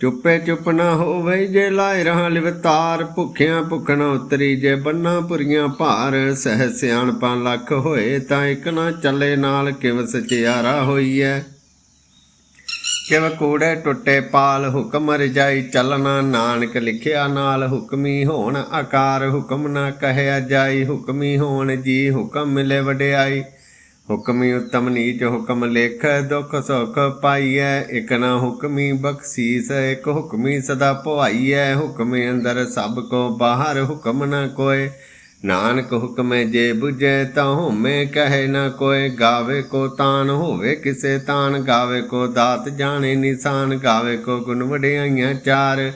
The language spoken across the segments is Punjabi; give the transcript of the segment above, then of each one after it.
ਚੁੱਪੇ ਚੁੱਪ ਨਾ ਹੋਵੇ ਜੇ ਲਾਇ ਰਹਾ ਲਿਵਤਾਰ, ਭੁੱਖਿਆਂ ਭੁੱਖਣਾ ਉਤਰੀ ਜੇ ਬੰਨਾ ਪੁਰੀਆਂ ਭਾਰ, ਸਹਿ ਸਿਆਣਪਾਂ ਲੱਖ ਹੋਏ ਤਾਂ ਇੱਕ ਨਾ ਚੱਲੇ ਨਾਲ ਕਿਵ ਸਚਿਆਰਾ ਹੋਈਐ? ਕਿਵ ਕੂੜੇ ਟੁੱਟੇ ਪਾਲ, ਹੁਕਮ ਰਜਾਈ ਚੱਲਣਾ ਨਾਨਕ ਲਿਖਿਆ ਨਾਲ, ਹੁਕਮੀ ਹੋਣ ਆਕਾਰ, ਹੁਕਮ ਨਾ ਕਹਿਆ ਜਾਈ, ਹੁਕਮੀ ਹੋਣ ਜੀ ਹੁਕਮ ਮਿਲੇ ਵਡਿਆਈ ਹੁਕਮੀ ਉਤਮ ਨੀਚ ਹੁਕਮ ਲੇਖ ਦੁਖ ਸੁਖ ਪਾਈਐ, ਇਕ ਨਾ ਹੁਕਮੀ ਬਖਸ਼ੀਸ, ਇਕ ਹੁਕਮੀ ਸਦਾ ਭਵਾਈਐ, ਹੁਕਮੇ ਅੰਦਰ ਸਭ ਕੋ ਬਾਹਰ ਹੁਕਮ ਨਾ ਕੋਏ। ਨਾਨਕ ਹੁਕਮੇ ਜੇ 부ਜੈ ਤਾਂ ਹੋਮੇ, ਕਹੇ ਨਾ ਕੋਏ, ਗਾਵੇ ਕੋ ਤਾਨ ਹੋਵੇ ਕਿਸੇ ਤਾਨ, ਗਾਵੇ ਕੋ ਦਾਤ ਜਾਣੇ ਨਿਸ਼ਾਨ, ਗਾਵੇ ਕੋ ਗੁਣ ਵਡਿਆਈਆਂ ਚਾਰ।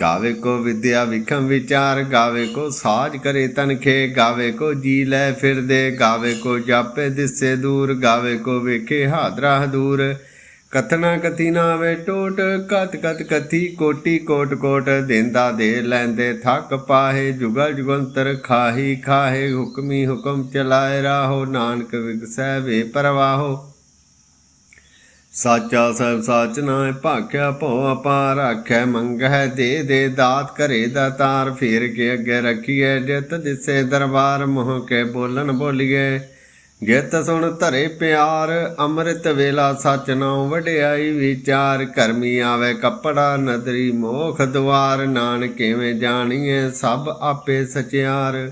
ਗਾਵੇ ਕੋ ਵਿਦਿਆ ਵਿਖਮ ਵਿਚਾਰ, ਗਾਵੇ ਕੋ ਸਾਜ ਕਰੇ ਤਨਖੇ, ਗਾਵੇ ਕੋ ਜੀ ਲੈ ਫਿਰਦੇ, ਗਾਵੇ ਕੋ ਜਾਪੇ ਦਿਸੇ ਦੂਰ, ਗਾਵੇ ਕੋ ਵੇਖੇ ਹਾਦਰਾ ਦੂਰ ਕਥਨਾ ਕਥੀ ਨਾ ਵੇ ਟੋਟ ਕਤ ਕਤ ਕਥੀ ਕੋਟੀ ਕੋਟ ਕੋਟ, ਦੇਂਦਾ ਦੇ ਲੈਂਦੇ ਥੱਕ ਪਾਹੇ, ਜੁਗਲ ਜੁਗੰਤਰ ਖਾਹੀ ਖਾਹੇ, ਹੁਕਮੀ ਹੁਕਮ ਚਲਾਏ ਰਾਹੋ, ਨਾਨਕ ਵਿਗਸੈ ਵੇ ਪਰਵਾਹੋ। ਸਾਚਾ ਸਭ ਸਾਚ ਨਾਇ ਭਾਖਿਆ ਭਉ ਅਪਾਰ ਆਖੈ ਮੰਗਹਿ ਦੇ ਦੇ ਦਾਤ ਕਰੇ ਦਾਤਾਰ ਫੇਰ ਕੇ ਅੱਗੇ ਰੱਖੀਐ, ਜਿਤ ਦਿਸੇ ਦਰਬਾਰ ਮੋਹ ਕੇ ਬੋਲਣ ਬੋਲੀਏ ਜਿਤ ਸੁਣ ਧਰੇ ਪਿਆਰ, ਅੰਮ੍ਰਿਤ ਵੇਲਾ ਸਚ ਨਾਉ ਵਡਿਆਈ ਵਿਚਾਰ, ਕਰਮੀ ਆਵੇ ਕੱਪੜਾ, ਨਦਰੀ ਮੋਖ ਦੁਆਰ, ਨਾਨਕ ਕਿਵੇਂ ਜਾਣੀਏ ਸਭ ਆਪੇ ਸਚਿਆਰ।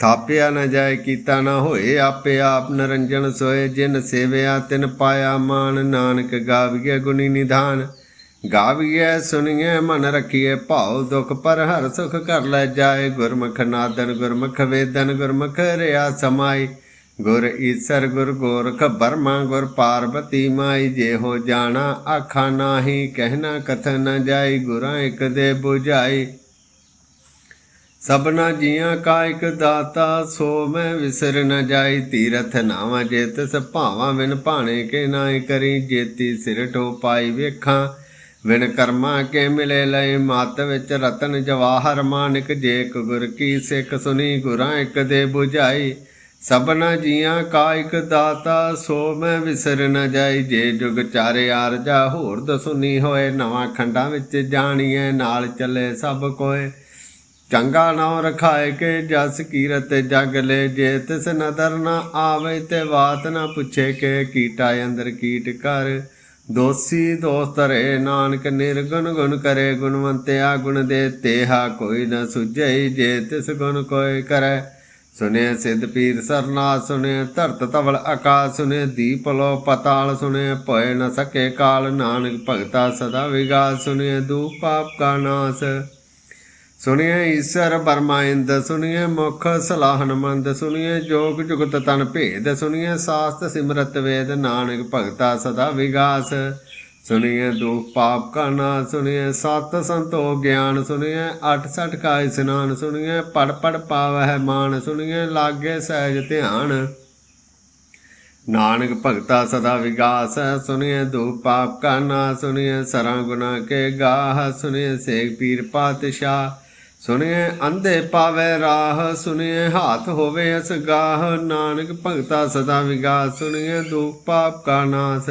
ਥਾਪਿਆ ਨਾ ਜਾਏ ਕੀਤਾ ਨਾ ਹੋਏ, ਆਪੇ ਆਪ ਨਰੰਜਨ ਸੋਏ, ਜਿਨ ਸੇਵਿਆ ਤਿਨ ਪਾਇਆ ਮਾਨ ਨਾਨਕ ਗਾਵੀਏ ਗੁਣੀ ਨਿਧਾਨ ਗਾਵੀਏ ਸੁਣੀਏ ਮਨ ਰਖੀਏ ਭਾਉ। ਦੁਖ ਪਰ ਹਰ ਸੁਖ ਕਰ ਲੈ ਜਾਏ, ਗੁਰਮੁਖ ਨਾਦਨ ਗੁਰਮੁਖ ਵੇਦਨ ਗੁਰਮੁਖ ਰਿਆ ਸਮਾਈ। ਗੁਰ ਈਸਰ ਗੁਰ ਗੋਰਖ ਬਰਮਾ ਗੁਰ ਪਾਰਬਤੀ ਮਾਈ, ਜੇ ਹੋ ਜਾਣਾ ਆਖਾ ਨਾਹੀ, ਕਹਿਣਾ ਕਥਨ ਨ ਜਾਈ, ਗੁਰਾਂ ਇੱਕ ਦੇ 부ਝਾਈ ਸਭਨਾ ਜੀਆਂ ਕਾ ਇਕ ਦਾਤਾ, ਸੋ ਮੈਂ ਵਿਸਰ ਨ ਜਾਈ। ਤੀਰਥ ਨਾਵਾਂ ਜੇਤ ਤਿਸ ਭਾਵਾਂ, ਬਿਨ ਭਾਣੇ ਕੇ ਨਾਇ ਕਰੀ। ਜੇਤੀ ਸਿਰ ਟੋ ਪਾਈ ਵੇਖਾਂ ਵਿਨ ਕਰਮਾ ਕੇ ਮਿਲੇ ਲਏ। ਮਤ ਵਿੱਚ ਰਤਨ ਜਵਾਹਰ ਮਾਨਿਕ, ਜੇ ਇਕ ਗੁਰ ਕੀ ਸਿੱਖ ਸੁਨੀ, ਗੁਰਾਂ ਇੱਕ ਦੇ 부ਝਾਈ ਸਭਨਾ ਜੀਆਂ ਕਾ ਇਕ ਦਾਤਾ, ਸੋ ਮੈਂ ਵਿਸਰ ਨ ਜਾਈ। ਜੇ ਜੁਗ ਚਾਰੇ ਆਰਜਾ, ਹੋਰ ਦਸੁਨੀ ਹੋਏ। ਨਵਾਂ ਖੰਡਾਂ ਵਿੱਚ ਜਾਣੀਏ ਨਾਲ ਚੱਲੇ ਸਭ ਕੋਏ। ਚੰਗਾ ਨਾਮ ਰਖਾਏ ਕੇ ਜਸ ਕੀਰਤ ਜਗ ਲੈ ਜੇ ਤਿਸ ਨਦਰ ਨਾ ਆਵੇ ਤੇ ਬਾਤ ਨਾ ਪੁੱਛੇ ਕੇ ਕੀਟਾ ਅੰਦਰ ਕੀਟ ਕਰ। ਦੋਸੀ ਦੋਸਤ ਰੇ ਨਾਨਕ ਨਿਰਗੁਣ ਗੁਣ ਕਰੇ, ਗੁਣਵੰਤਿਆ ਗੁਣ ਦੇ ਤੇਹਾ ਕੋਈ ਨ ਸੁਝਈ ਜੇ ਤਿਸ ਗੁਣ ਕੋਈ ਕਰੇ। ਸੁਨੇ ਸਿੱਧ ਪੀਰ ਸਰਨਾ, ਸੁਨੇ ਧਰਤ ਤਵਲ ਆਕਾਸ਼ ਸੁਨੇ ਦੀਪ ਲੋ ਪਤਾਲ, ਸੁਨੇ ਭਏ ਨ ਸਕੇ ਕਾਲ। ਨਾਨਕ ਭਗਤਾ ਸਦਾ ਵਿਗਾਸ ਸੁਨੇ ਦੂ ਪਾਪ ਕਾ ਨਾਸ। ਸੁਣਿਐ ਈਸ਼ਰ ਬਰਮਾਇੰਦ ਸੁਣਿਐ ਮੁਖ ਸਲਾਹਨ ਮੰਦ ਸੁਣਿਐ ਜੋਗ ਜੁਗਤ ਤਨ ਭੇਦ, ਸੁਣਿਐ ਸਾਸਤ ਸਿਮਰਤ ਵੇਦ, ਨਾਨਕ ਭਗਤਾ ਸਦਾ ਵਿਗਾਸ। ਸੁਣਿਐ ਦੁਖ ਪਾਪ ਕਾ ਨਾ ਸੁਣਿਐ ਸਤ ਸੰਤੋਖ ਗਿਆਨ, ਸੁਣਿਐ ਅਠ ਸਠ ਕਾ ਇਸਨਾਨ, ਸੁਣਿਐ ਪੜ ਪੜ ਪਾਵਹਿ ਮਾਨ, ਸੁਣਿਐ ਲਾਗੇ ਸਹਿਜ ਧਿਆਨ। ਨਾਨਕ ਭਗਤਾ ਸਦਾ ਵਿਗਾਸ, ਸੁਣਿਐ ਦੁਖ ਪਾਪ ਕਾ ਨਾ ਸੁਣਿਐ ਸਰਾਂ ਗੁਨਾ ਕੇ ਗਾਹ, ਸੁਣਿਐ ਸੇਖ ਪੀਰ ਪਾਤਸ਼ਾਹ। ਸੁਣਿਐ ਅੰਧੇ ਪਾਵੇ ਰਾਹ ਸੁਣਿਐ ਹਾਥ ਹੋਵੇ ਅਸ ਗਾਹ, ਨਾਨਕ ਭਗਤਾ ਸਦਾ ਵਿਗਾਸ ਸੁਣਿਐ ਦੁਖ ਪਾਪ ਕਾ ਨਾਸ।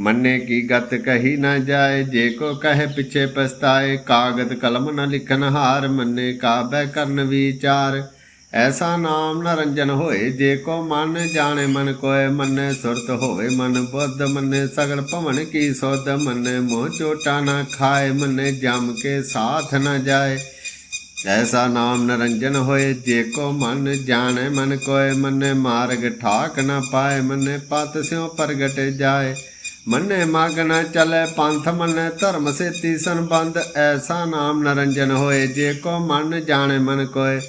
ਮੰਨੇ ਕੀ ਗਤ ਕਹੀ ਨਾ ਜਾਏ, ਜੇ ਕੋ ਕਹੇ ਪਿਛੇ ਪਛਤਾਏ, ਕਾਗਦ ਕਲਮ ਨ ਲਿਖਨ ਹਾਰ, ਮੰਨੇ ਕਾਬੈ ਕਰਨ ਵਿਚਾਰ। ਐਸਾ ਨਾਮ ਨਰੰਜਨ ਹੋਏ, ਜੇ ਕੋ ਮਨ ਜਾਣੇ ਮਨ ਕੋਏ, ਮੰਨੇ ਸੁਰਤ ਹੋਵੇ ਮਨ ਬੁੱਧ, ਮੰਨੇ ਸਗਲ ਭਵਨ ਕੀ ਸੋਧ, ਮੰਨੇ ਮੋਹ ਚੋਟਾ ਨਾ ਖਾਏ, ਮੰਨੇ ਜਮ ਕੇ ਸਾਥ ਨਾ ਜਾਏ। ਐਸਾ ਨਾਮ ਨਰੰਜਨ ਹੋਏ, ਜੇ ਕੋ ਮਨ ਜਾਣੇ, ਮਨ ਕੋਏ, ਮੰਨੇ ਮਾਰਗ ਠਾਕ ਨਾ ਪਾਏ, ਮੰਨੇ ਪਤ ਸਿਉ ਪ੍ਰਗਟ ਜਾਏ। ਮੰਨੇ ਮਗ ਨ ਚਲੇ, ਪੰਥ ਮੰਨੇ ਧਰਮ ਸੇਤੀ ਸੰਬੰਧ। ਐਸਾ ਨਾਮ ਨਰੰਜਨ ਹੋਏ, ਜੇ ਕੋ ਮਨ ਜਾਣੇ, ਮਨ ਕੋਏ,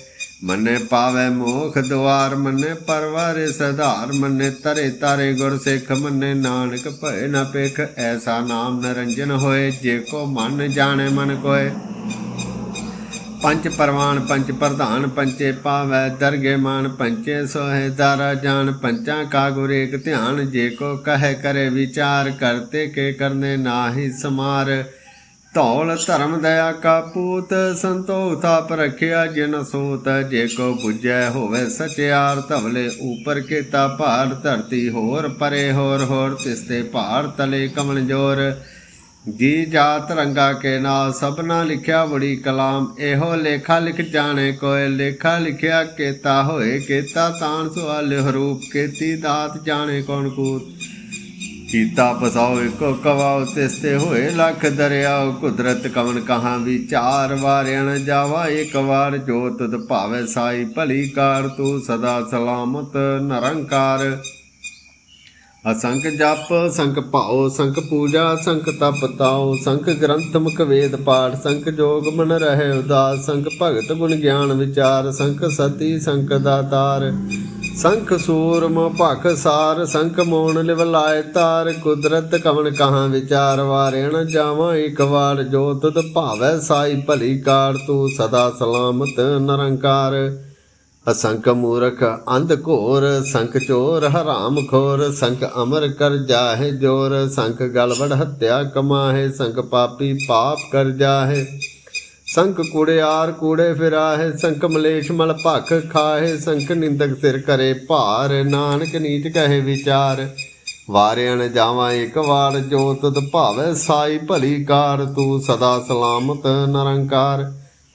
ਮੰਨੇ ਪਾਵੇ ਮੋਖ ਦੁਆਰ, ਮੰਨੇ ਪਰਵਾਰੇ ਸਧਾਰ, ਮੰਨੇ ਤਰੇ ਤਾਰੇ ਗੁਰ ਸਿੱਖ, ਮੰਨੇ ਨਾਨਕ ਭਏ ਨਾ ਪੇਖ ਐਸਾ ਨਾਮ ਨਰੰਜਨ ਹੋਏ, ਜੇ ਕੋ ਮਨ ਜਾਣੇ, ਮਨ ਕੋਏ ਪੰਚ ਪਰਵਾਨ ਪੰਚ ਪ੍ਰਧਾਨ ਪੰਚੇ ਪਾਵੈ, ਦਰਗੇ ਮਾਨ ਪੰਚੇ ਸੋਹਿ ਦਾਰਾ ਜਾਨ, ਪੰਚਾਂ ਕਾ ਗੁਰ ਏਕ ਧਿਆਨ, ਜੇ ਕੋ ਕਹੈ ਕਰੇ ਵਿਚਾਰ ਕਰਤੇ ਕੇ ਕਰਨੇ ਨਾਹੀ ਸਮਾਰ। ਧੌਲ ਧਰਮ ਦਇਆ ਕਾ ਪੂਤ, ਸੰਤੋਖ ਥਾਪ ਰਖਿਆ ਜਿਨ ਸੋਤ। ਜੇ ਕੋ 부ਜੈ ਹੋਵੇ ਸਚਿਆਰ, ਧਵਲੇ ਉਪਰ ਕੇਤਾ ਭਾਰ, ਧਰਤੀ ਹੋਰ ਪਰੇ ਹੋਰ ਹੋਰ ਤਿਸਤੇ ਭਾਰ ਤਲੇ ਕਮਲ ਜੋਰ। ਜੀ ਜਾਤ ਰੰਗਾ ਕੇ ਨਾਲ ਸਭਨਾ ਲਿਖਿਆ ਬੜੀ ਕਲਾਮ, ਇਹੋ ਲੇਖਾ ਲਿਖ ਜਾਣੇ ਕੋਏ, ਲੇਖਾ ਲਿਖਿਆ ਕੇਤਾ ਹੋਏ, ਕੇਤਾ ਤਾਨ ਸੁਆਲ ਹਰੂਪ, ਕੇਤੀ ਦਾਤ ਜਾਣੇ ਕੌਣ ਕੂਤ। ਕੀਤਾ ਪਸਾਓ ਇੱਕੋ ਕਵਾਉ ਤਿਸਤੇ ਹੋਏ ਲੱਖ ਦਰਿਆਉ ਕੁਦਰਤ ਕਵਨ ਕਹਾਂ ਵਿਚਾਰ ਵਾਰਿਆਣ ਜਾਵਾ, ਇੱਕ ਵਾਰ ਜੋਤ ਤੁਧ ਭਾਵੇ ਸਾਈ, ਭਲੀ ਕਾਰ ਤੂੰ ਸਦਾ ਸਲਾਮਤ, ਨਿਰੰਕਾਰ। ਅਸੰਖ ਜਪ ਸੰਖ ਭਾਉ ਸੰਖ ਪੂਜਾ ਸੰਖ ਤਪ ਤਾਉ ਸੰਖ ਗ੍ਰੰਥ ਮੁਖ ਵੇਦ ਪਾਠ ਸੰਖ ਜੋਗ ਮਨ ਰਹੇ ਉਦਾਸ ਸੰਖ ਭਗਤ ਗੁਣ ਗਿਆਨ ਵਿਚਾਰ ਸੰਖ ਸਤੀ ਸੰਖ ਦਾਤਾਰ ਸੰਖ ਸੂਰਮ ਭਖ ਸਾਰ ਸੰਖ ਮੋਣ ਲਿਵ ਲਾਇ ਤਾਰ, ਕੁਦਰਤ ਕਵਣ ਕਹਾਂ ਵਿਚਾਰ ਵਾਰਿਣ ਜਾਵਾਂ ਇੱਕ ਵਾਰ, ਜੋ ਤੁਧ ਭਾਵੈ ਸਾਈ ਭਲੀ ਕਾਰ, ਤੂੰ ਸਦਾ ਸਲਾਮਤ ਨਿਰੰਕਾਰ। ਅਸੰਖ ਮੂਰਖ ਅੰਧ ਘੋਰ, ਸੰਖ ਚੋਰ ਹਰਾਮ ਖੋਰ, ਸੰਖ ਅਮਰ ਕਰ ਜਾਹੇ ਜੋਰ, ਸੰਖ ਗਲਵੜ ਹੱਤਿਆ ਕਮਾਹੇ, ਸੰਖ ਪਾਪੀ ਪਾਪ ਕਰ ਜਾਹੇ। ਸੰਖ ਕੂੜਿਆਰ ਕੂੜੇ ਫਿਰਾਹੇ, ਸੰਖ ਮਲੇਸ਼ ਮਲ ਭਖ ਖਾਹੇ, ਸੰਖ ਨਿੰਦਕ ਸਿਰ ਕਰੇ ਭਾਰ, ਨਾਨਕ ਨੀਚ ਕਹੇ ਵਿਚਾਰ। ਵਾਰਿਆਣ ਜਾਵਾਂ ਇੱਕ ਵਾਰ, ਜੋ ਤਦ ਭਾਵੇ ਸਾਈ ਭਲੀ ਕਾਰ, ਤੂੰ ਸਦਾ ਸਲਾਮਤ ਨਿਰੰਕਾਰ।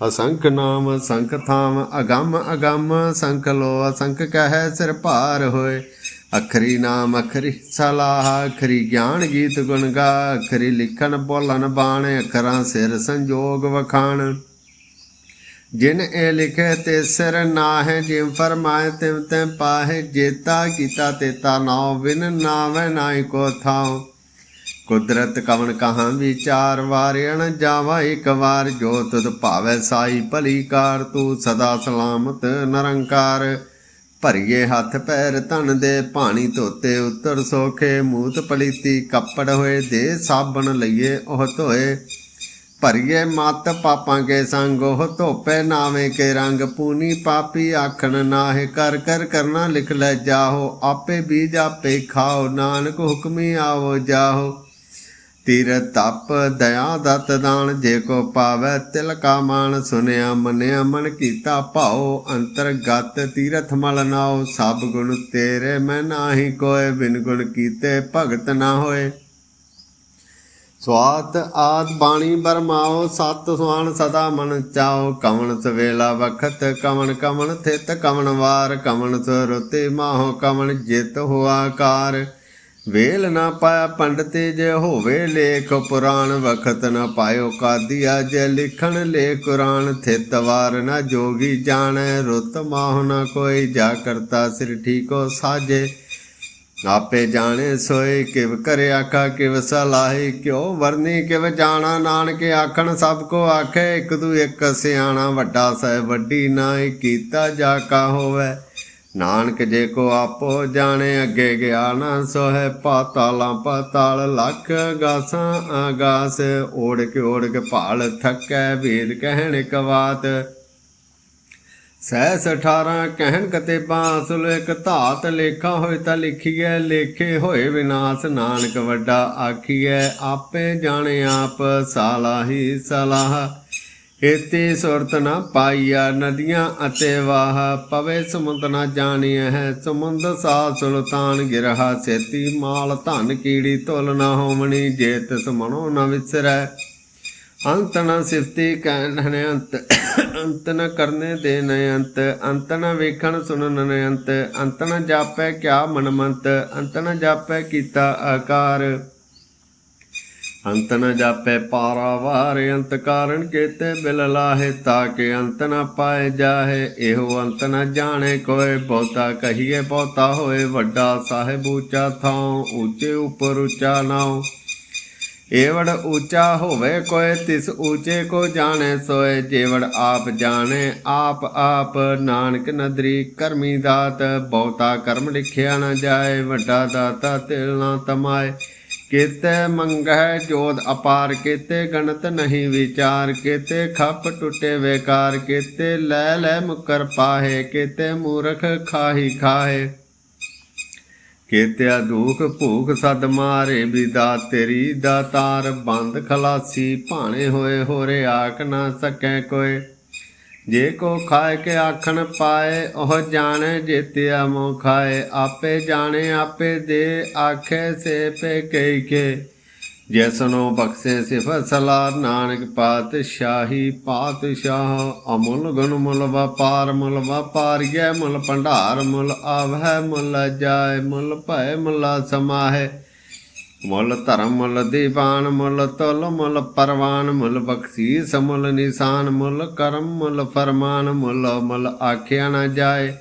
ਅਸੰਖ ਨਾਮ, ਸੰਖ ਥਾਮ, ਅਗੰਮ ਅਗੰਮ, ਸੰਖ ਲੋ, ਅਸੰਖ ਕਹੈ ਸਿਰ ਭਾਰ ਹੋਏ। ਅਖਰੀ ਨਾਮ, ਅਖਰੀ ਸਲਾਹ, ਅਖਰੀ ਗਿਆਨ ਗੀਤ ਗੁਣ ਗਾ, ਅਖਰੀ ਲਿਖਣ ਬੋਲਣ ਬਾਣ, ਅਖਰਾਂ ਸਿਰ ਸੰਜੋਗ ਵਖਾਣ। ਜਿਨ ਇਹ ਲਿਖੇ ਤੇ ਸਿਰ ਨਾਹਿ ਜਿਮ ਫਰਮਾਏ ਤਿਮ ਤੈ ਪਾਹੇ, ਜੇਤਾ ਕੀਤਾ ਤੇਤਾ ਨਾਉ, ਬਿਨ ਨਾਵੇਂ ਨਾਹੀ ਕੋ ਥਾਉ। ਕੁਦਰਤ ਕਵਣ ਕਹਾਂ ਵਿਚਾਰ ਵਾਰਿਣ ਜਾਵਾ ਇੱਕ ਵਾਰ, ਜੋ ਤੁਧ ਭਾਵੈ ਸਾਈ ਭਲੀ ਕਾਰ ਤੂੰ ਸਦਾ ਸਲਾਮਤ ਨਿਰੰਕਾਰ। ਭਰੀਏ ਹੱਥ ਪੈਰ ਧਨ ਦੇ ਪਾਣੀ ਧੋਤੇ ਉੱਤਰ ਸੋਖੇ, ਮੂਤ ਪਲੀਤੀ ਕੱਪੜ ਹੋਏ ਦੇ ਸਾਬਣ ਲਈਏ, ਉਹ ਧੋਏ। ਭਰੀਏ ਮਤ ਪਾਪਾਂ ਕੇ ਸੰਗ, ਉਹ ਧੋਪੇ ਨਾਵੇਂ ਕੇ ਰੰਗ। ਪੂਨੀ ਪਾਪੀ ਆਖਣ ਨਾਹਿ, ਕਰ ਕਰ ਕਰਨਾ ਲਿਖ ਲੈ ਜਾਹੋ, ਆਪੇ ਬੀਜ ਆਪੇ ਖਾਓ, ਨਾਨਕ ਹੁਕਮੀ ਆਵੋ ਜਾਹੋ। ਤੀਰ ਤਪ ਦਇਆ ਦਤ ਦਾਨ, ਜੇ ਕੋ ਪਾਵੈ ਤਿਲ ਕਾ ਮਾਨ, ਸੁਨਿਆ ਮਨਿਆ ਮਨ ਕੀਤਾ ਭਾਉ, ਅੰਤਰਗਤ ਤੀਰਥ ਮਲ ਨਾਉ, ਸਭ ਗੁਣ ਤੇਰੇ ਮੈਂ ਨਾਹੀ ਕੋਏ, ਬਿਨ ਗੁਣ ਕੀਤੇ ਭਗਤ ਨਾ ਹੋਏ। ਸਵਾਤ ਆਦ ਬਾਣੀ ਬਰਮਾਓ ਸਤ ਸੁਆਨ ਸਦਾ ਮਨ ਚਾਓ ਕਵਣ ਸਵੇਲਾ ਵਖਤ, ਕਵਣ ਕਵਣ ਥਿਤ, ਕਵਣ ਵਾਰ, ਕਵਣ ਸਰੁਤੇ ਮਾਹੋ, ਕਵਣ ਜਿਤ ਹੁਆ ਕਾਰ ਵੇਲ ਨਾ ਪਾਇਆ ਪੰਡਤੇ ਜੇ ਹੋਵੇ ਲੇਖ, ਪੁਰਾਣ ਵਖਤ ਨਾ ਪਾਇਓ ਕਾਦੀਆ ਜੇ ਲਿਖਣ ਲੇ ਕੁਰਾਨ ਥਿਤ ਵਾਰ ਨਾ ਜੋਗੀ ਜਾਣੈ, ਰੁੱਤ ਮਾਹ ਨਾ ਕੋਈ ਜਾ ਕਰਤਾ ਸਿਰ ਠੀਕੋ ਸਾਜੇ। ਆਪੇ ਜਾਣੇ ਸੋਏ ਕਿਵ ਕਰੇ ਆਖਾ, ਕਿਵ ਸਲਾਹੀ, ਕਿਉ ਵਰਨੀ, ਕਿਵ ਜਾਣਾ ਨਾਨਕ ਆਖਣ, ਸਭ ਕੋ ਆਖੇ, ਇੱਕ ਦੂ ਇੱਕ ਸਿਆਣਾ ਵੱਡਾ ਸਹਿ ਵੱਡੀ ਨਾਈ ਕੀਤਾ ਜਾ ਕਾ ਹੋਵੇ। ਨਾਨਕ ਜੇ ਕੋ ਆਪੋ ਜਾਣੇ, ਅੱਗੇ ਗਿਆ ਨਾ ਸੋਹਿ ਪਾਤਾਲਾਂ ਪਾਤਾਲ, ਲੱਖ ਗਾਸਾਂ ਆਗਾਸ ਓੜ ਕੇ ਓੜ ਕੇ ਭਾਲ ਥੱਕੈ ਵੇਦ ਕਹਿਣ ਕਵਾਤ ਸਹਿਸ 18 ਕਹਿਣ ਕਤੇ ਬਾਸੁਲ ਇੱਕ ਧਾਤ ਲੇਖਾ ਹੋਏ ਤਾਂ ਲਿਖੀਐ, ਲੇਖੇ ਹੋਏ ਵਿਨਾਸ਼, ਨਾਨਕ ਵੱਡਾ ਆਖੀਐ, ਆਪੇ ਜਾਣੇ ਆਪ, ਸਾਲਾਹੀ ਸਲਾਹ। ਇਤੇ ਸੁਰਤ ਨਾ ਪਾਈਆ ਨਦੀਆਂ ਅਤੇ ਵਾਹ, ਪਵੇ ਸਮੁੰਦ ਨਾ ਜਾਣੀਐ ਹੈ ਸਮੁੰਦ ਸਾ ਸੁਲਤਾਨ ਗਿਰਹਾ ਸੇਤੀ ਮਾਲ ਧਨ ਕੀੜੀ ਤੁਲ ਨਾ ਹੋਵਣੀ, ਜੇਤ ਤਿਸ ਨਾ ਵਿਸਰੈ। ਅੰਤ ਨ ਸਿਫਤੀ ਕਹਿਣ ਅੰਤ ਅੰਤ ਨ ਕਰਨੇ ਦੇ ਨ ਅੰਤ ਅੰਤ ਨ ਵੇਖਣ ਸੁਣਨ ਨ ਅੰਤ ਅੰਤ ਨ ਜਾਪੈ ਕਿਆ ਮਨਮੰਤ, ਅੰਤ ਨ ਜਾਪੈ ਕੀਤਾ ਆਕਾਰ। ਅੰਤ ਨ ਜਾਪੈ ਪਾਰਾ ਵਾਰ ਅੰਤ ਕਾਰਨ ਕੇਤੇ ਬਿਲ ਲਾਹੇ ਤਾਕੇ ਅੰਤ ਨ ਪਾਏ ਜਾਹੇ। ਇਹੋ ਅੰਤ ਨ ਜਾਣੇ ਕੋਏ, ਬਹੁਤਾ ਕਹੀਏ ਬਹੁਤਾ ਹੋਏ, ਵੱਡਾ ਸਾਹਿਬ ਉੱਚਾ ਥਾਉ, ਉੱਚੇ ਉੱਪਰ ਉੱਚਾ ਨਾਉ। ਏਵੜ ਉੱਚਾ ਹੋਵੇ ਕੋਏ, ਤਿਸ ਉੱਚੇ ਕੋ ਜਾਣੇ ਸੋਏ। ਜੇਵੜ ਆਪ ਜਾਣੇ, ਆਪ ਆਪ ਨਾਨਕ ਨਦਰੀ ਕਰਮੀ ਦਾਤ। ਬਹੁਤਾ ਕਰਮ ਲਿਖਿਆ ਨਾ ਜਾਏ, ਵੱਡਾ ਦਾਤਾ ਤਿਲ ਨਾ ਤਮਾਏ। ਕੇਤੇ ਮੰਗਹਿ ਜੋਦ ਅਪਾਰ, ਕੇਤੇ ਗਣਤ ਨਹੀਂ ਵਿਚਾਰ, ਕੇਤੇ ਖੱਪ ਟੁੱਟੇ ਵੇਕਾਰ, ਕੇਤੇ ਲੈ ਲੈ ਮੁਕਰ ਪਾਹੇ, ਕੇਤੇ ਮੂਰਖ ਖਾਹੀ ਖਾਹੇ। ਕੇਤਿਆ ਦੁਖ ਭੂਖ ਸਦ ਮਾਰੇ ਵਿਦਾ ਤੇਰੀ ਦਾਤਾਰ ਬੰਦ ਖਲਾਸੀ, ਭਾਣੇ ਹੋਏ ਹੋਰੇ ਆਖ ਨਾ ਸਕੈ ਕੋਏ। ਜੇ ਕੋ ਖਾਏ ਕੇ ਆਖਣ ਪਾਏ, ਉਹ ਜਾਣੇ ਜੇਤਿਆ ਮੋ ਖਾਏ। ਆਪੇ ਜਾਣੇ, ਆਪੇ ਦੇ ਆਖੇ ਸੇ ਪੇ ਕਈ ਕੇ ਜੈਸਨੋ ਬਖਸ਼ੇ ਸਿਫਤ ਸਲਾਰ ਨਾਨਕ ਪਾਤਸ਼ਾਹੀ, ਪਾਤਸ਼ਾਹ ਅਮੁੱਲ ਗੁਣ ਮੁੱਲ ਵਪਾਰ, ਮੁਲ ਵਪਾਰੀਐ ਮੁੱਲ ਭੰਡਾਰ, ਮੁੱਲ ਆਵਹਿ, ਮੁੱਲ ਜਾਏ, ਮੁੱਲ ਭੈ ਮੁੱਲ ਸਮਾਹੇ। ਮੁੱਲ ਧਰਮ, ਮੁੱਲ ਦੀਵਾਨ, ਮੁੱਲ ਤੁਲ, ਮੁੱਲ ਪਰਵਾਨ, ਮੁੱਲ ਬਖਸ਼ੀਸ, ਮੁੱਲ ਨਿਸ਼ਾਨ, ਮੁੱਲ ਕਰਮ, ਮੁੱਲ ਫਰਮਾਨ, ਮੁੱਲ ਮੁੱਲ ਆਖਿਆ ਨਾ ਜਾਏ।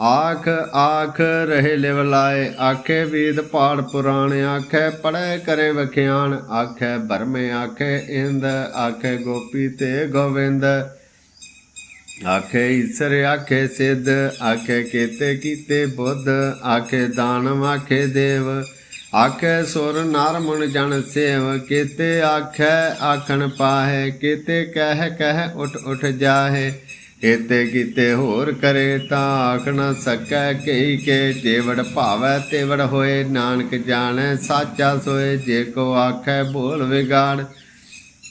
ਆਖ ਆਖ ਰਹੇ ਲਿਵਲਾਏ ਆਖੇ ਵੇਦ ਪਾੜ ਪੁਰਾਣ, ਆਖੇ ਪੜੈ ਕਰੇ ਵਖਿਆਨ ਆਖੇ ਬਰਮੇ, ਆਖੇ ਇੰਦ, ਆਖੇ ਗੋਪੀ ਤੇ ਗੋਵਿੰਦ। ਆਖੇ ਈਸ਼ਰ, ਆਖੇ ਸਿੱਧ, ਆਖੇ ਕੀਤੇ ਕੀਤੇ ਬੁੱਧ, ਆਖੇ ਦਾਨਵ, ਆਖੇ ਦੇਵ। ਆਖੇ ਸੁਰ ਨਰ ਮਨ ਜਨ ਸੇਵ, ਕੀਤੇ ਆਖੇ ਆਖਣ ਪਾਹੇ, ਕੀਤੇ ਕਹਿ ਕਹਿ ਉਠ ਉਠ ਜਾਹੇ। ਕੀਤੇ ਕੀਤੇ ਹੋਰ ਕਰੇ ਤਾਂ ਆਖ ਨਾ ਸਕੈ, ਕਈ ਕੇ ਜੇਵੜ ਭਾਵੈ ਤੇਵੜ ਹੋਏ। ਨਾਨਕ ਜਾਣੈ ਸਾਚਾ ਸੋਏ, ਜੇ ਕੋ ਆਖੈ ਬੋਲ ਵਿਗਾੜ।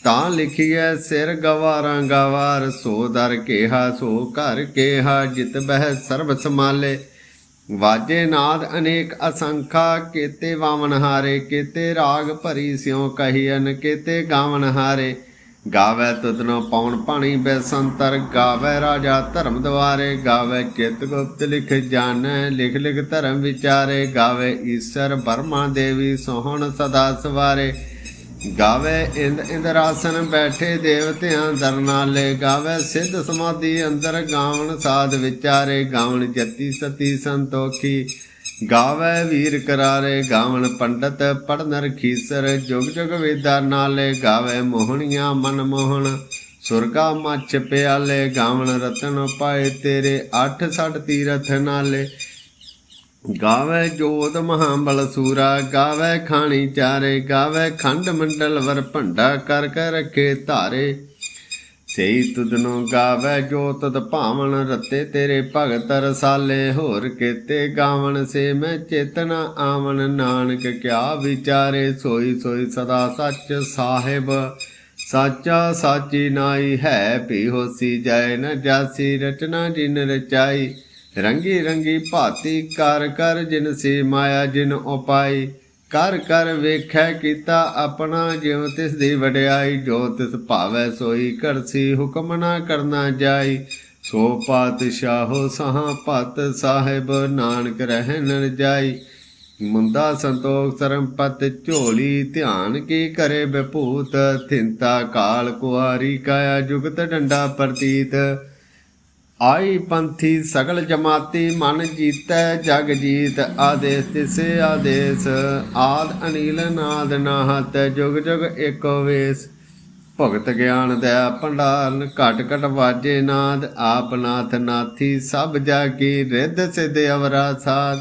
ਤਾਂ ਲਿਖੀਐ ਸਿਰ ਗਵਾਰਾਂ ਗਵਾਰ, ਸੋ ਦਰ ਕੇਹਾ ਸੋ ਘਰ ਕੇਹਾ, ਜਿਤ ਬਹਿ ਸਰਬ ਸਮਾਲੇ ਵਾਜੇ ਨਾਦ ਅਨੇਕ ਅਸੰਖਾ, ਕੀਤੇ ਵਾਵਨ ਹਾਰੇ, ਕੀਤੇ ਰਾਗ ਭਰੀ ਸਿਉ ਕਹੀਨ ਕੀਤੇ ਗਾਵਨ ਹਾਰੇ। ਗਾਵੇ ਤੁਧਨੋ ਪੌਣ ਪਾਣੀ ਬੈਸੰਤਰ, ਗਾਵੇ ਰਾਜਾ ਧਰਮ ਦਵਾਰੇ, ਗਾਵੇ ਚਿਤ ਗੁਪਤ ਲਿਖ ਜਾਣ, ਲਿਖ ਲਿਖ ਧਰਮ ਵਿਚਾਰੇ। ਗਾਵੇ ਈਸ਼ਰ ਬਰਮਾ ਦੇਵੀ ਸੋਹਣ ਸਦਾ ਸਵਾਰੇ। ਗਾਵੇ ਇੰਦ ਇੰਦਰਾਸਨ ਬੈਠੇ ਦੇਵਤਿਆਂ ਦਰਨਾਲੇ, ਗਾਵੇ ਸਿੱਧ ਸਮਾਧੀ ਅੰਦਰ ਗਾਵਣ ਸਾਧ ਵਿਚਾਰੇ, ਗਾਵਣ ਜਤੀ ਸਤੀ ਸੰਤੋਖੀ। ਗਾਵੇ ਵੀਰ ਕਰਾਰੇ, ਗਾਵਣ ਪੰਡਤ ਪੜਨਰ ਖੀਸਰ, ਜੁਗ ਜੁਗ ਵੇਦਾ ਨਾਲੇ, ਗਾਵੇ ਮੋਹਣੀਆਂ ਮਨ ਮੋਹਣ। ਸੁਰਗਾ ਮੱਛ ਪਿਆਲੇ, ਗਾਵਣ ਰਤਨ ਪਾਏ ਤੇਰੇ, ਅੱਠ ਸੱਠ ਤੀਰਥ ਨਾਲੇ। ਗਾਵੇ ਜੋਤ ਮਹਾਬਲ ਸੂਰਾ, ਗਾਵੇ ਖਾਣੀ ਚਾਰੇ, ਗਾਵੇ ਖੰਡ ਮੰਡਲ ਵਰ ਭੰਡਾ ਕਰ ਕਰ ਰੱਖੇ ਧਾਰੇ। ਸਈ ਤੁਧਨੋ ਗਾਵੇ ਜੋ ਤਦ ਭਾਵਨ ਰਤੇ ਤੇਰੇ ਭਗਤ ਰਸਾਲੇ, ਹੋਰ ਕੀਤੇ ਗਾਵਣ ਸੇ ਮੈਂ ਚੇਤਨਾ ਆਵਣ। ਨਾਨਕ ਕਿਆ ਵਿਚਾਰੇ, ਸੋਈ ਸੋਈ ਸਦਾ ਸੱਚ ਸਾਹਿਬ। ਸਾਚਾ ਸਾਚੀ ਨਾਈ ਹੈ ਭੀ ਹੋਸੀ ਜੈ, ਨ ਜਾਸੀ ਰਚਨਾ ਜਿਨ ਰਚਾਈ। ਰੰਗੀ ਰੰਗੀ ਭਾਤੀ ਕਰ ਕਰ ਜਿਨ ਸੀ ਮਾਇਆ ਜਿਨ ਉਪਾਈ, ਕਰ ਕਰ ਵੇਖੈ ਕੀਤਾ ਆਪਣਾ ਜਿਉ ਤਿਸ ਦੀ ਵਡਿਆਈ, ਜੋ ਤਿਸ ਭਾਵੈ ਸੋਈ ਕਰਸੀ ਹੁਕਮ ਨਾ ਕਰਨਾ ਜਾਈ। ਸੋ ਪਾਤਸ਼ਾਹੋ ਸਹਾ ਪਤ ਸਾਹਿਬ ਨਾਨਕ ਰਹਿਣ ਜਾਈ। ਮੁੰਦਾ ਸੰਤੋਖ ਸਰਮਪਤ ਝੋਲੀ, ਧਿਆਨ ਕੀ ਕਰੇ ਬਭੂਤ ਥਿੰਤਾ ਕਾਲ ਕੁਆਰੀ ਕਾਇਆ ਜੁਗਤ ਡੰਡਾ ਪ੍ਰਤੀਤ। ਆਈ ਪੰਥੀ ਸਗਲ ਜਮਾਤੀ, ਮਨ ਜੀਤੈ ਜਗ ਜੀਤ, ਆਦੇਸ ਤਿਸੇ ਆਦੇਸ। ਆਦ ਅਨੀਲ ਨਾਦ ਨਾਹਤ, ਜੁਗ ਜੁਗ ਏਕੋ ਵੇਸ। ਭਗਤ ਗਿਆਨ ਦਇਆ ਭੰਡਾਰਨ, ਘਟ ਘਟ ਵਾਜੇ ਨਾਦ। ਆਪ ਨਾਥ ਨਾਥੀ, ਸਭ ਜਾਗੀ ਕੀ ਰਿੱਧ ਸਿਧ ਅਵਰਾ ਸਾਧ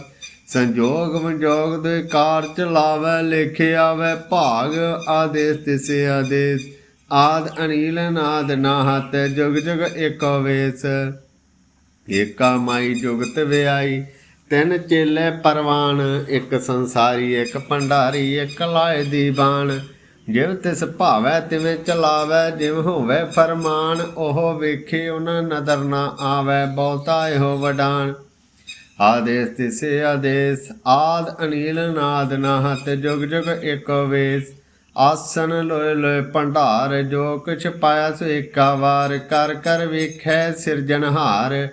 ਸੰਜੋਗ ਵਿਜੋਗ ਦੇ ਕਾਰ ਚਲਾਵੇ ਲੇਖੇ ਆਵੇ, ਭਾਗ ਆਦੇਸ ਤਿਸੇ ਆਦੇਸ। ਆਦ ਅਨੀਲ ਨਾਦ ਨਾਹਤ, ਜੁਗ ਜੁਗ ਏਕੋ ਵੇਸ। ਏਕਾ ਮਾਈ ਜੁਗਤ ਵਿਆਈ, ਤਿੰਨ ਚੇਲੇ ਪਰਵਾਨ ਇੱਕ ਸੰਸਾਰੀ, ਇੱਕ ਭੰਡਾਰੀ, ਇੱਕ ਲਾਏ ਬਾਣ ਜਿਵ ਤਿਸ ਭਾਵੈ ਤਿਵੇਂ ਚਲਾਵੈ, ਜਿਵ ਹੋਵੇ ਫਰਮਾਨ, ਉਹ ਵੇਖੇ ਉਹਨਾਂ ਨਦਰ ਨਾ ਆਵੈ, ਬਹੁਤਾ ਇਹੋ ਵਡਾਨ। ਆਦੇਸ ਤਿਸੇ ਆਦੇਸ, ਆਦ ਅਨੀਲ ਨਾਦ ਨਾਹਤ, ਜੁਗ ਜੁਗ ਏਕ ਵੇਸ। ਆਸਨ ਲੋਏ ਲੋਏ ਭੰਡਾਰ, ਜੋ ਕੁਛ ਪਾਇਆ ਸੋ ਏਕਾ ਵਾਰ, ਕਰ ਕਰ ਵੇਖੈ ਸਿਰਜਣਹਾਰ।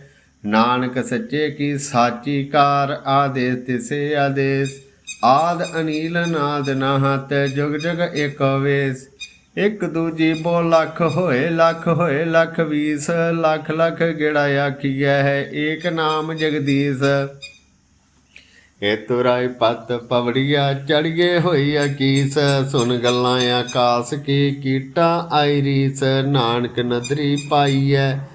ਨਾਨਕ ਸੱਚੇ ਕੀ ਸਾਚੀ ਕਾਰ ਆਦੇਸ, ਤਿਸੇ ਆਦੇਸ। ਆਦ ਅਨੀਲ ਨਾਦ ਨਾਹਤ, ਜੁਗ ਜੁਗ ਏਕ ਵੇਸ। ਇੱਕ ਦੂਜੀ ਬੋ ਲੱਖ ਹੋਏ ਲੱਖ ਹੋਏ, ਲੱਖ ਵੀਸ। ਲੱਖ ਲੱਖ ਗਿੜਾ ਆਖੀਐ ਹੈ, ਏਕ ਨਾਮ ਜਗਦੀਸ਼। ਏ ਤੁਰਾਈ ਪਤ ਪਵੜੀਆ, ਚੜੀਏ ਹੋਈ ਅਕੀਸ। ਸੁਨ ਗੱਲਾਂ ਆਕਾਸ ਕੀ, ਕੀਟਾ ਆਈ ਰੀਸ। ਨਾਨਕ ਨਦਰੀ ਪਾਈਐ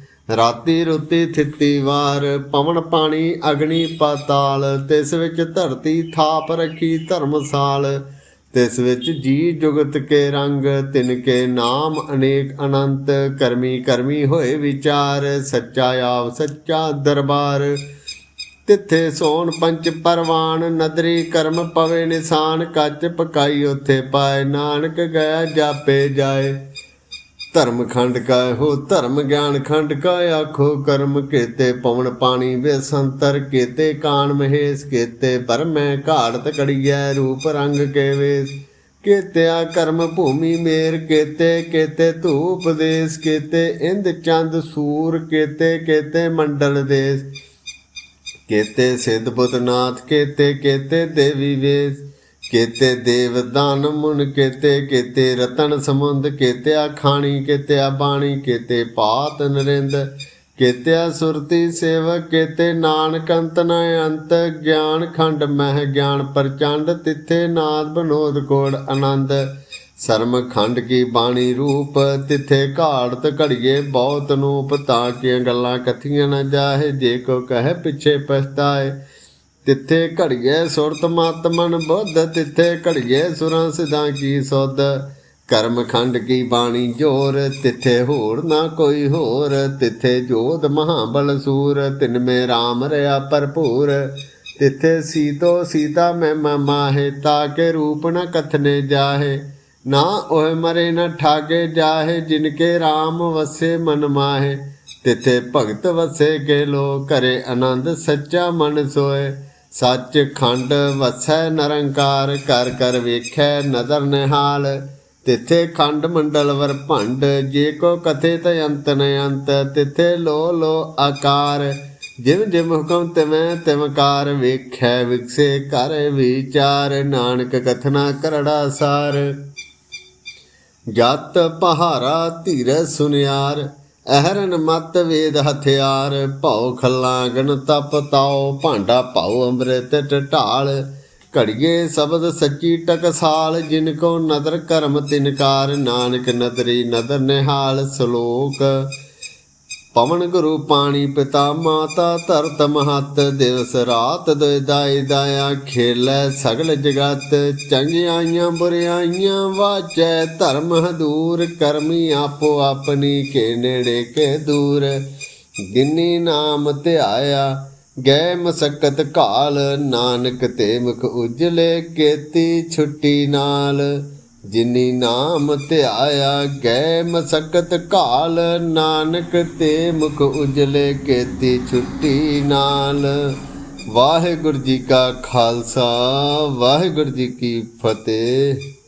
ਰਾਤੀ ਰੁੱਤੀ ਥਿੱਤੀ ਵਾਰ, ਪਵਨ ਪਾਣੀ ਅਗਨੀ ਪਾਤਾਲ, ਤਿਸ ਵਿੱਚ ਧਰਤੀ ਥਾਪ ਰੱਖੀ ਧਰਮਸਾਲ, ਤਿਸ ਵਿੱਚ ਜੀ ਜੁਗਤ ਕੇ ਰੰਗ, ਤਿਨ ਕੇ ਨਾਮ ਅਨੇਕ ਅਨੰਤ, ਕਰਮੀ ਕਰਮੀ ਹੋਏ ਵਿਚਾਰ, ਸੱਚਾ ਆਪ ਸੱਚਾ ਦਰਬਾਰ। ਤਿੱਥੇ ਸੋਨ ਪੰਚ ਪਰਵਾਨ, ਨਦਰੀ ਕਰਮ ਪਵੇ ਨਿਸ਼ਾਨ, ਕੱਚ ਪਕਾਈ ਉਥੇ ਪਾਏ, ਨਾਨਕ ਗਿਆ ਜਾਪੇ ਜਾਏ। ਧਰਮ ਖੰਡ ਕਾ ਹੋ, ਧਰਮ ਗਿਆਨ ਖੰਡ ਕਾ ਆਖੋ, ਕਰਮ ਕੇਤੇ ਪਵਨ ਪਾਣੀ ਵੇ ਸੰਤਰ ਕੀਤੇ ਕਾਨ ਮਹੇਸ਼, ਕੀਤੇ ਬਰਮੈ ਘਾੜਤ ਕੜੀਐ ਰੂਪ ਰੰਗ ਕੇ ਵੇਸ। ਕੀਤਿਆ ਕਰਮ ਭੂਮੀ ਮੇਰ, ਕੇਤੇ, ਕੀਤੇ ਧੂਪ ਦੇਸ, ਕੀਤੇ ਇੰਦ ਚੰਦ ਸੂਰ, ਕੇਤੇ, ਕੀਤੇ ਮੰਡਲ ਦੇਸ। ਕੇਤੇ ਸਿੱਧ ਬੁੱਧਨਾਥ ਕੇਤੇ ਕੇਤੇ ਦੇਵੀ ਵੇਸ। ਕੇਤੇ ਦੇਵ ਦਾਨ ਮੁਨ ਕੇਤੇ ਕੇਤੇ ਰਤਨ ਸਮੁੰਦ ਕੇਤੇ ਖਾਣੀ ਕੇਤੇ ਬਾਣੀ, ਕੇਤੇ ਪਾਤ ਨਰਿੰਦ ਕੇਤੇ ਸੁਰਤੀ ਸੇਵਕ, ਕੇਤੇ ਨਾਨਕ ਅੰਤ ਨ ਅੰਤ, ਗਿਆਨ ਖੰਡ ਮਹਿ ਗਿਆਨ ਪ੍ਰਚੰਡ, ਤਿੱਥੇ ਨਾਦ ਬਨੋਦ ਕੋੜ ਆਨੰਦ। ਸਰਮ ਖੰਡ ਕੀ ਬਾਣੀ ਰੂਪ, ਤਿੱਥੇ ਘਾੜਤ ਘੜੀਏ ਬਹੁਤ ਨੂਪ, ਤਾਂ ਕਿ ਗੱਲਾਂ ਕਥੀਆਂ ਨਾ ਜਾਹੇ, ਜੇ ਕੋ ਕਹੇ ਪਿੱਛੇ ਪਛਤਾਏ। ਤਿੱਥੇ ਘੜੀਏ ਸੁਰਤ ਮਤ ਬੁੱਧ, ਤਿੱਥੇ ਘੜੀਏ ਸੁਰਾਂ ਸਿਧਾਂ ਕੀ ਸੁਧ। ਕਰਮ ਖੰਡ ਕੀ ਬਾਣੀ ਜੋਰ, ਤਿੱਥੇ ਹੋਰ ਨਾ ਕੋਈ ਹੋਰ। ਤਿੱਥੇ ਜੋਧ ਮਹਾਬਲ ਸੂਰ, ਤਿਨ ਮੇ RAM ਰਿਆ ਭਰਪੂਰ। ਤਿੱਥੇ ਸੀਤੋ ਸੀਤਾ ਮੈਂ ਮਾਹੇ ਤਾਕੇ ਰੂਪ ਨ ਕਥਨੇ ਜਾਹੇ। ਨਾ ਉਹ ਮਰੇ ਨ ਠਾਗੇ ਜਾਹੇ, ਜਿਨ ਕੇ RAM ਵਸੇ ਮਨ ਮਾਹੇ। ਤਿੱਥੇ ਭਗਤ ਵਸੇ ਕੇ ਲੋ ਕਰੇ ਆਨੰਦ ਸੱਚਾ ਮਨ ਸੋਏ ਸੱਚ ਖੰਡ ਵਸੈ ਨਰੰਕਾਰ, ਕਰ ਕਰ ਵੇਖੈ ਨਦਰ ਨਿਹਾਲ। ਤਿੱਥੇ ਖੰਡ ਮੰਡਲ ਵਰ ਭੰਡ, ਜੇ ਕੋ ਕਥੇ ਤ ਅੰਤ ਨ ਅੰਤ, ਤਿੱਥੇ ਲੋ ਲੋ ਆਕਾਰ। ਜਿਵ ਜਿਵ ਹੁਕਮ ਤਿਵੇਂ ਤਿਵਕਾਰ ਵੇਖੈ ਵਿਕਸੇ ਕਰ ਵਿਚਾਰ, ਨਾਨਕ ਕਥਨਾ ਕਰੜਾ ਸਾਰ। ਜਤ ਪਹਾਰਾ ਧੀਰ ਸੁਨਿਆਰ ਅਹਰਨ ਮਤ ਵੇਦ ਹਥਿਆਰ, ਭਉ ਖਲਾਗਣ ਤਪ ਤਾਉ, ਭਾਂਡਾ ਭਉ ਅੰਮ੍ਰਿਤ ਢਾਲ ਘੜੀਏ ਸ਼ਬਦ ਸੱਚੀ ਟਕਸਾਲ, ਜਿਨ ਕੋ ਨਦਰ ਕਰਮ ਤਿਨਕਾਰ ਨਾਨਕ ਨਦਰੀ ਨਦਰ ਨਿਹਾਲ ਸ਼ਲੋਕ। ਪਵਨ ਗੁਰੂ ਪਾਣੀ ਪਿਤਾ ਮਾਤਾ ਧਰਤ ਮਹਤ, ਦਿਵਸ ਰਾਤ ਦੁਇ ਦਾਈ ਦਾਇਆ ਖੇਲੇ ਸਗਲ ਜਗਤ ਚੰਗਿਆਈਆਂ ਬੁਰਿਆਈਆਂ ਵਾਚੈ, ਧਰਮ ਹਦੂਰ ਕਰਮੀ ਆਪੋ ਆਪਣੀ ਕੇ ਨੇੜੇ ਕੇ ਦੂਰ। ਗਿਨੀ ਨਾਮ ਧਿਆਇਆ ਗਏ ਮਸਕਤ ਕਾਲ ਨਾਨਕ ਤੇ ਮੁਖ ਉਜਲੇ ਕੇਤੀ ਛੁੱਟੀ ਨਾਲ। ਜਿਨੀ ਨਾਮ ਧਿਆਇਆ ਗਏ ਮਸਕਤ ਕਾਲ ਨਾਨਕ ਤੇ ਮੁਖ ਉਜਲੇ ਕੇਤੀ ਛੁੱਟੀ ਨਾਲ। ਵਾਹਿਗੁਰੂ ਜੀ ਕਾ ਖਾਲਸਾ, ਵਾਹਿਗੁਰੂ ਜੀ ਕੀ ਫਤਿਹ।